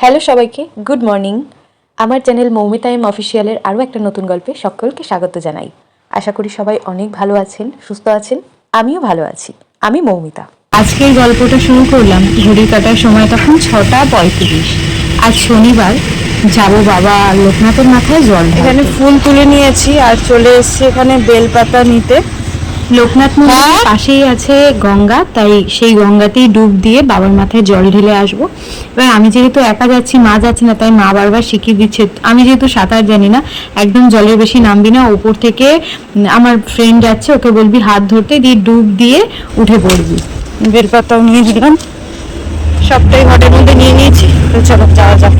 Hello সবাইকে good morning আমার channel Moumita M অফিসিয়ালের আরও একটা নতুন গল্পে সকলকে স্বাগত জানাই আশা করি সবাই অনেক ভালো আছেন সুস্থ আছেন আমিও ভালো আছি আমি মৌমিতা আজকের গল্পটা শুরু করলাম ঘড়ির কাটার সময় তখন ছটা পঁয়ত্রিশ আজ শনিবার যাব বাবা লোকনাথের মাথায় জল এখানে ফুল তুলে নিয়েছি আর চলে এসেছি এখানে বেলপাতা নিতে। লোকনাথ মন্দিরের পাশেই আছে গঙ্গা তাই সেই গঙ্গাতেই ডুব দিয়ে বাবার মাথায় জল ঢেলে আসব। এবার আমি যেহেতু একা যাচ্ছি মা যাচ্ছে না তাই মা বারবার শিখিয়ে দিচ্ছে। আমি যেহেতু সাঁতার জানি না একদম জলের বেশি নামবি না ওপর থেকে আমার ফ্রেন্ড যাচ্ছে ওকে বলবি হাত ধরতে দিয়ে ডুব দিয়ে উঠে পড়বি। বেলপাতাও নিয়ে দিলাম সবটাই ঘটের মধ্যে নিয়ে নিয়েছি। তো চলো যাওয়া যাক।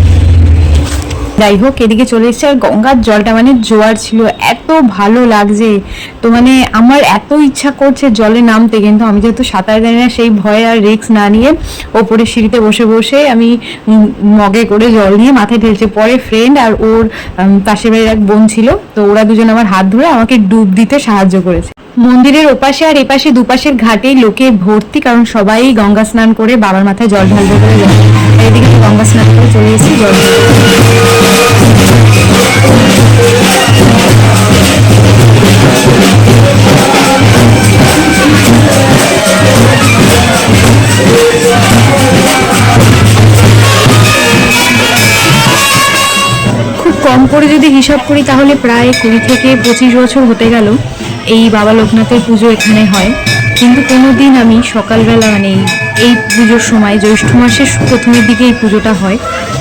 যাই হোক, এদিকে চলে এসেছে। আর গঙ্গার জলটা মানে জোয়ার ছিল। এত ভালো লাগছে। তো মানে আমার এত ইচ্ছা করছে জলে নামতে, কিন্তু আমি যেহেতু সাঁতার জানি না, সেই ভয় আর রিস্ক না নিয়ে ওপরে সিঁড়িতে বসে বসে আমি মগে করে জল নিয়ে মাথায় ঢেলছে। পরে ফ্রেন্ড আর ওর পাশের বাড়ির এক বোন ছিল। তো ওরা দুজন আমার হাত ধরে আমাকে ডুব দিতে সাহায্য করেছে। মন্দিরের ওপাশে আর এপাশে দুপাশের ঘাটে লোকে ভর্তি, কারণ সবাই গঙ্গা স্নান করে বাবার মাথায় জল ঢালবে বলে যায়। এদিকে গঙ্গা স্নান করে চলে এসেছি, জল খুব কম করে যদি হিসাব করি, তাহলে প্রায় কুড়ি থেকে পঁচিশ বছর হতে গেল। এই বাবা লোকনাথের পুজো এখানে হয়। কিন্তু কোনো দিন আমি সকালবেলা মানে এই- পুজোর সময় জ্যৈষ্ঠ মাসের প্রথমের দিকে এই পুজোটা হয়।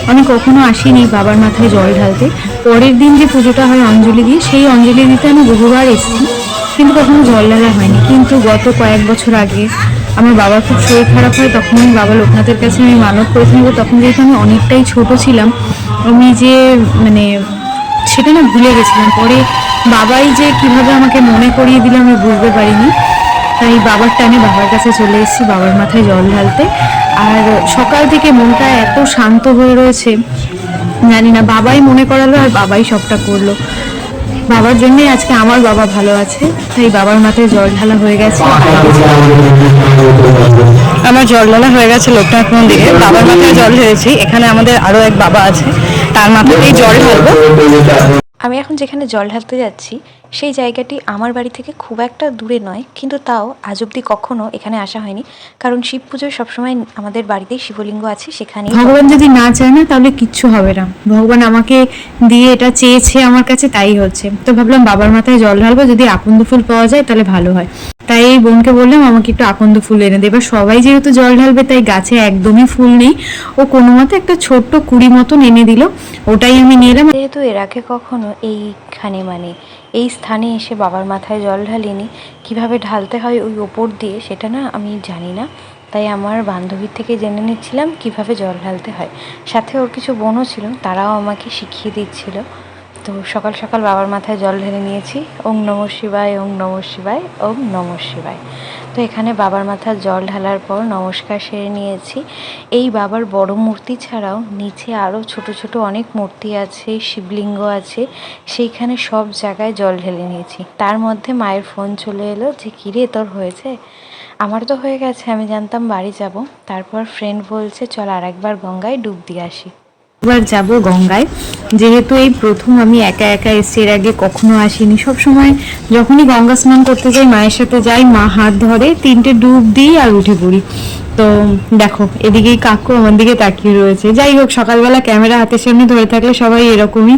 আমি কখনো আসিনি বাবার মাথায় জল ঢালতে। পরের দিন যে পুজোটা হয় অঞ্জলি দিয়ে, সেই অঞ্জলি দিতে আমি বহুবার এসেছি। কিন্তু কখনো জল ঢালা হয়নি। কিন্তু গত কয়েক বছর আগে আমার বাবার খুব শরীর খারাপ হয়, তখন আমি বাবা লোকনাথের কাছে আমি মানত করেছিলাম তখন যেহেতু আমি অনেকটাই ছোট ছিলাম, আমি যে মানে সেটা না ভুলে গেছিলাম। পরে বাবাই যে কীভাবে আমাকে মনে করিয়ে দিল আমি বুঝতে পারিনি। তাই বাবার টানে বাবার কাছে চলে এসেছি, বাবার মাথায় জল ঢালতে। আর সকাল থেকে মনটা এত শান্ত হয়ে রয়েছে, জানি না, বাবাই মনে করালো আর বাবাই সবটা করল। বাবার জন্যই আজকে আমার বাবা ভালো আছে, তাই বাবার মাথায় জল ঢালা হয়ে গেছে। আমার জল ঢালা হয়ে গেছে লোকনাথ মন্দিরে, বাবার মাথায় জল ঢেলেছি, এখানে আমাদের আরও এক বাবা আছে, তার মাথাতেই জল ঢালবো। আমি এখন যেখানে জল ঢালতে যাচ্ছি, সেই জায়গাটি আমার বাড়ি থেকে খুব একটা দূরে নয়, কিন্তু তাও আজ অব্দি কখনো এখানে আসা হয়নি। কারণ শিব পুজোয় সবসময় আমাদের বাড়িতেই শিবলিঙ্গ আছে সেখানে ভগবান যদি না চায় না, তাহলে কিচ্ছু হবে না। ভগবান আমাকে দিয়ে এটা চেয়েছে আমার কাছে, তাই হচ্ছে। তো ভাবলাম বাবার মাথায় জল ঢালবো, যদি আকন্দ ফুল পাওয়া যায়, তাহলে ভালো হয়। তাই এই বোনকে বললাম, আমাকে একটু আকন্দ ফুল এনে দেবে সবাই যেহেতু জল ঢালবে, তাই গাছে একদমই ফুল নেই। ও কোনো মতে একটা ছোট্ট কুড়ি মতন এনে দিল। ওটাই আমি নিয়ে এলাম যেহেতু এর আগে কখনো এইখানে মানে এই স্থানে এসে বাবার মাথায় জল ঢালিনি, কীভাবে ঢালতে হয় ওই ওপর দিয়ে সেটা না আমি জানি না। তাই আমার বান্ধবীর থেকে জেনে নিচ্ছিলাম কীভাবে জল ঢালতে হয়। সাথে ওর কিছু বোনও ছিল, তারাও আমাকে শিখিয়ে দিচ্ছিল। তো সকাল সকাল বাবার মাথায় জল ঢেলে নিয়েছি। ওম নম শিবায় ওম নম শিবায় ওম নম শিবায়। তো এখানে বাবার মাথায় জল ঢালার পর নমস্কার সেরে নিয়েছি। এই বাবার বড় মূর্তি ছাড়াও নিচে আরও ছোট ছোট অনেক মূর্তি আছে, শিবলিঙ্গ আছে। সেইখানে সব জায়গায় জল ঢেলে নিয়েছি। তার মধ্যে মায়ের ফোন চলে এলো যে কিরে তোর হয়েছে? আমার তো হয়ে গেছে, আমি জানতাম বাড়ি যাব। তারপর ফ্রেন্ড বলছে, চল আর একবার গঙ্গায় ডুব দিয়ে আসি। এবার যাব গঙ্গায়। যেহেতু এই প্রথম আমি একা একা এসছি, এর আগে কখনো আসিনি। সব সময় যখনই গঙ্গা স্নান করতে যাই, মায়ের সাথে যাই, মা হাত ধরে তিনটে ডুব দিই আর উঠে পড়ি। তো দেখো, এদিকেই কাকু আমার দিকে তাকিয়ে রয়েছে। যাই হোক, সকালবেলা ক্যামেরা হাতের সামনে ধরে থাকলে সবাই এরকমই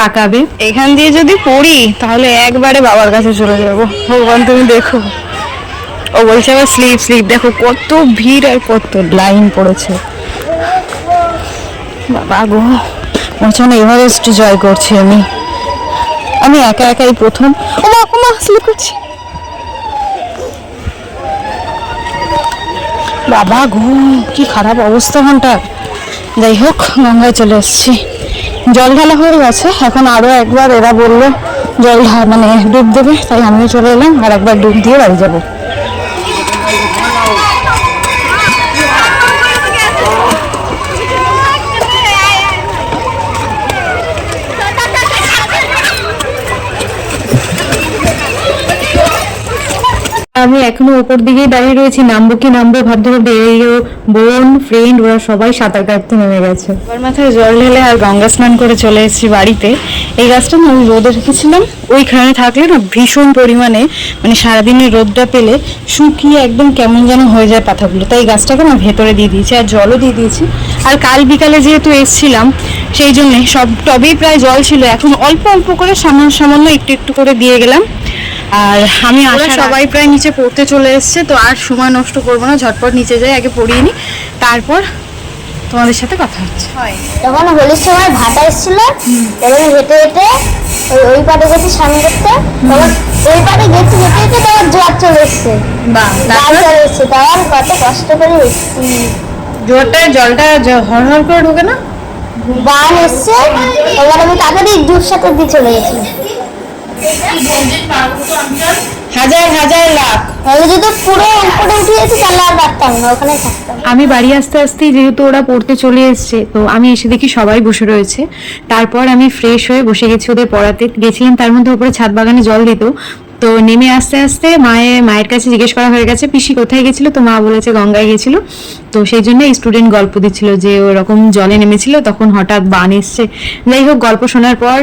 তাকাবে। এখান দিয়ে যদি পড়ি, তাহলে একবারে বাবার কাছে চলে যাব। ভগবান, তুমি দেখো। ও বলছে আবার স্লিপ স্লিপ। দেখো, কত ভিড় আর কত লাইন পড়েছে। বাবা এভারেস্ট জয় করছি আমি। আমি একা একাই প্রথম। ওমা ওমা স্লিপ করছি। বাবা গো, কি খারাপ অবস্থা ঘণ্টার। যাই হোক, গঙ্গায় চলে এসেছি। জল ঢালা হয়ে গেছে, এখন আরও একবার এরা বলল, জল মানে ডুব দেবে, তাই আমিও চলে এলাম, আর একবার ডুব দিয়ে বাড়ি যাব। আমি এখনও ওপর দিকেই দাঁড়িয়ে রয়েছি। নামবো কি নামবো ভাবতে ভাবতে বোন ফ্রেন্ড ওরা সবাই সাঁতার কাটতে নেমে গেছে। এবার মাথায় জল ঢেলে আর গঙ্গা স্নান করে চলে এসেছি বাড়িতে। এই গাছটা না আমি রোদে রেখেছিলাম। ওইখানে থাকলে না ভীষণ পরিমাণে মানে সারাদিনের রোদটা পেলে শুকিয়ে একদম কেমন যেন হয়ে যায় পাতাগুলো। তাই গাছটাকে না ভেতরে দিয়ে দিয়েছি আর জলও দিয়ে দিয়েছি। আর কাল বিকালে যেহেতু এসছিলাম, সেই জন্যে সব টবেই প্রায় জল ছিল। এখন অল্প অল্প করে সামান্য সামান্য একটু একটু করে দিয়ে গেলাম। আর আমি ওরা সবাই প্রায় নিচে পড়তে চলে এসছে তো আর সময় নষ্ট করব না ঝটপট নিচে যাই আগে পড়িয়ে নি তারপর তোমাদের সাথে কথা হচ্ছে। যখন হোলির সময় ভাটা এসেছিল তখন হেঁটে হেঁটে ওই ওই পাটে গেছি স্নান করতে। তখন ওই পাটে গেছি হেঁটে হেঁটে তখন জোয়ার চলে এসছে। বা জল চলে এসছে তখন কত কষ্ট করে এসছি জোরটায় জলটা জ- হর হর করে ঢোকে না? বান এসছে এবার আমি তাড়াতাড়ি জোর সাথে দিয়ে চলে গেছি। হাজার হাজার লাখ। তাহলে যদি পুরো উপরে উঠে যেত তাহলে আর পারতাম না ওখানে থাকতাম আমি বাড়ি আসতে আসতেই যেহেতু ওরা পড়তে চলে এসছে তো আমি এসে দেখি সবাই বসে রয়েছে। তারপর আমি ফ্রেশ হয়ে বসে গেছি ওদের পড়াতে। গেছিলাম তার মধ্যে উপরে ছাদ বাগানে জল দিত। তো নেমে আস্তে আস্তে মায়ের মায়ের কাছে জিজ্ঞেস করা হয়ে গেছে, পিসি কোথায় গেছিল? তো মা বলেছে গঙ্গায় গেছিল। তো সেই জন্য স্টুডেন্ট গল্প দিচ্ছিল যে ওরকম জলে নেমেছিল, তখন হঠাৎ বান এসছে। যাই হোক, গল্প শোনার পর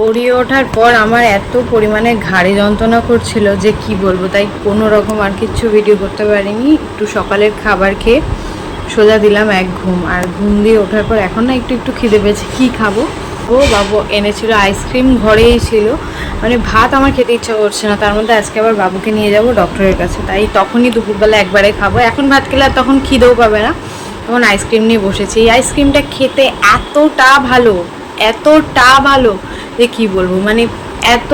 পড়িয়ে ওঠার পর আমার এত পরিমাণে ঘাড়ে যন্ত্রণা করছিল যে কি বলব, তাই কোনো রকম আর কিচ্ছু ভিডিও করতে পারিনি। একটু সকালের খাবার খেয়ে সোজা দিলাম এক ঘুম, আর ঘুম দিয়ে ওঠার পর এখন না একটু একটু খিদে পেয়েছে। কী খাব? ও বাবু, এনেছিল আইসক্রিম ঘরেই ছিল। মানে ভাত আমার খেতে ইচ্ছা করছে না, তার মধ্যে আজকে আবার বাবুকে নিয়ে যাব ডক্টরের কাছে। তাই তখনই দুপুরবেলা একবারে খাব। এখন ভাত খেলে আর তখন খিদেও পাবে না। তখন আইসক্রিম নিয়ে বসেছি। এই আইসক্রিমটা খেতে এতটা ভালো এতটা ভালো যে কি বলব? মানে এত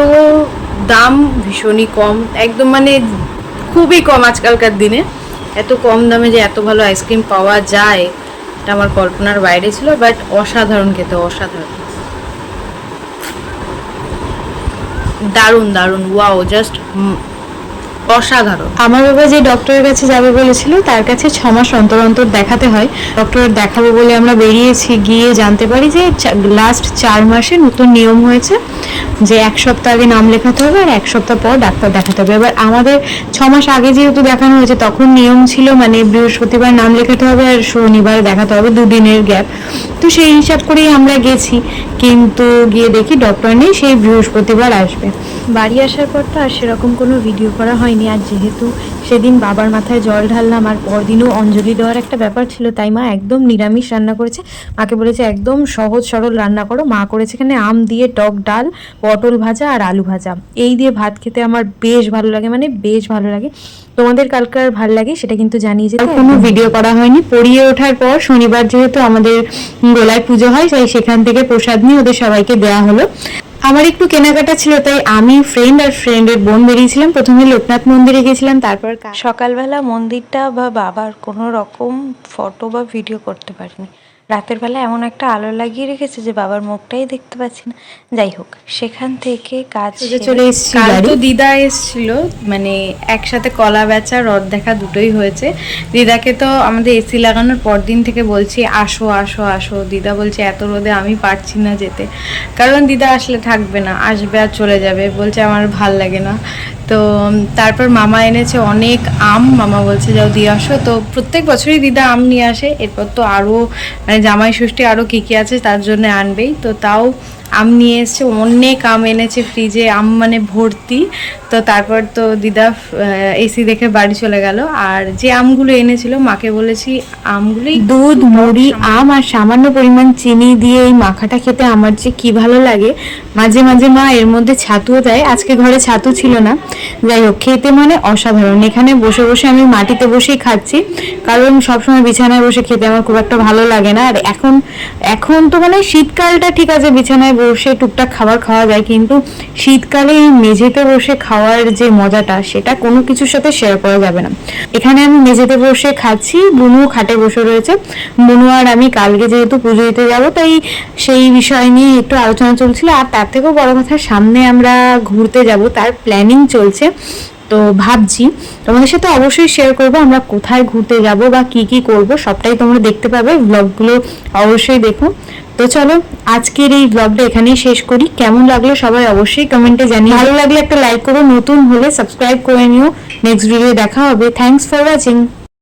দাম ভীষণই কম, একদম মানে খুবই কম আজকালকার দিনে। এত কম দামে যে এত ভালো আইসক্রিম পাওয়া যায়, এটা আমার কল্পনার বাইরে ছিল বাট অসাধারণ খেতে, অসাধারণ। দারুণ দারুণ ওয়াও জাস্ট অসাধারণ। আমার বাবা যে ডক্টরের কাছে যাবে বলেছিল তার কাছে ছ মাস অন্তর অন্তর দেখাতে হয়। ডক্টর দেখাবো বলে আমরা বেরিয়েছি গিয়ে জানতে পারি যে লাস্ট চার মাসে নতুন নিয়ম হয়েছে যে এক সপ্তাহ আগে নাম লেখাতে হবে আর এক সপ্তাহ পর ডাক্তার দেখাতে হবে। এবার আমাদের ছ মাস আগে যেহেতু দেখানো হয়েছে তখন নিয়ম ছিল মানে বৃহস্পতিবার নাম লেখাতে হবে আর শনিবার দেখাতে হবে দুদিনের গ্যাপ তো সেই হিসাব করেই আমরা গেছি। কিন্তু গিয়ে দেখি ডক্টর নেই সেই বৃহস্পতিবার আসবে। বাড়ি আসার পর তো আর সেরকম কোনো ভিডিও করা হয়নি। আর যেহেতু সেদিন বাবার মাথায় জল ঢাললাম আর পরদিনও অঞ্জলি দেওয়ার একটা ব্যাপার ছিল তাই মা একদম নিরামিষ রান্না করেছে। মাকে বলেছে একদম সহজ সরল রান্না করো। মা করেছে এখানে আম দিয়ে টক ডাল পটল ভাজা আর আলু ভাজা। এই দিয়ে ভাত খেতে আমার বেশ ভালো লাগে মানে বেশ ভালো লাগে। তোমাদের কালকার ভালো লাগে সেটা কিন্তু জানিয়ে যেতে কোনো ভিডিও করা হয়নি। পড়িয়ে ওঠার পর শনিবার যেহেতু আমাদের গোলায় পুজো হয় তাই সেখান থেকে প্রসাদ নিয়ে ওদের সবাইকে দেওয়া হলো। আমার একটু কেনাকাটা ছিল, তাই আমি ফ্রেন্ড আর ফ্রেন্ডের বোন বেরিয়েছিলাম। প্রথমে লোকনাথ মন্দিরে গেছিলাম, তারপর সকালবেলা মন্দিরটা বা বাবার কোনো রকম ফটো বা ভিডিও করতে পারিনি। রাতের বেলা এমন একটা আলো লাগিয়ে রেখেছে যে বাবার মুখটাই দেখতে পাচ্ছি না। যাই হোক সেখান থেকে কাজ চলে এসেছি তো দিদা এসেছিল মানে একসাথে কলা বেচা রথ দেখা দুটোই হয়েছে। দিদাকে তো আমাদের এসি লাগানোর পর দিন থেকে বলছি আসো আসো আসো। দিদা বলছে এত রোদে আমি পারছি না যেতে। কারণ দিদা আসলে থাকবে না আসবে আর চলে যাবে। বলছে আমার ভালো লাগে না। তো তারপর মামা এনেছে অনেক আম। মামা বলছে, যাও দিয়ে আসো। তো প্রত্যেক বছরই দিদা আম নিয়ে আসে। এরপর তো আরও মানে জামাই ষষ্ঠী আরও কী কী আছে তার জন্য আনবেই। তো তাও আম নিয়ে এসছে অনেক আম এনেছে ফ্রিজে আম মানে ভর্তি। তো তারপর তো দিদা এসি দেখে বাড়ি চলে গেল। আর যে আমগুলো এনেছিল মাকে বলেছি আমগুলোই দুধ মুড়ি আম আর সামান্য পরিমাণ চিনি দিয়ে এই মাখাটা খেতে আমার যে কি ভালো লাগে। মাঝে মাঝে মা এর মধ্যে ছাতুও দেয়। আজকে ঘরে ছাতু ছিল না। যাই হোক খেতে মানে অসাধারণ। এখানে বসে বসে আমি মাটিতে বসেই খাচ্ছি। কারণ সবসময় বিছানায় বসে খেতে আমার খুব একটা ভালো লাগে না। আর এখন এখন তো মানে শীতকালটা ঠিক আছে বিছানায় বসে টুকটাক খাবার খাওয়া যায়, কিন্তু শীতকালে এই মেঝেতে বসে খাওয়ার যে মজাটা, সেটা কোনো কিছুর সাথে শেয়ার করা যাবে না। এখানে আমি মেঝেতে বসে খাচ্ছি, বুনু খাটে বসে রয়েছে। বুনু আর আমি কালকে যেহেতু পুজো দিতে যাব, তাই সেই বিষয় নিয়ে একটু আলোচনা চলছিল। আর তার থেকেও বড় কথা, সামনে আমরা ঘুরতে যাব, তার প্ল্যানিং চলছে। তো ভাবছি, তোমাদের সাথে অবশ্যই শেয়ার করব, আমরা কোথায় ঘুরতে যাব বা কি কি করব, সবটাই তোমরা দেখতে পাবে। ব্লগগুলো অবশ্যই দেখো। তো চলো, আজকের এই ব্লগটা এখানেই শেষ করি। কেমন লাগল সবাই অবশ্যই কমেন্টে জানিয়ে ভালো লাগলে একটা লাইক করো, নতুন হলে সাবস্ক্রাইব করে নিও। নেক্সট ভিডিও দেখা হবে। Thanks for watching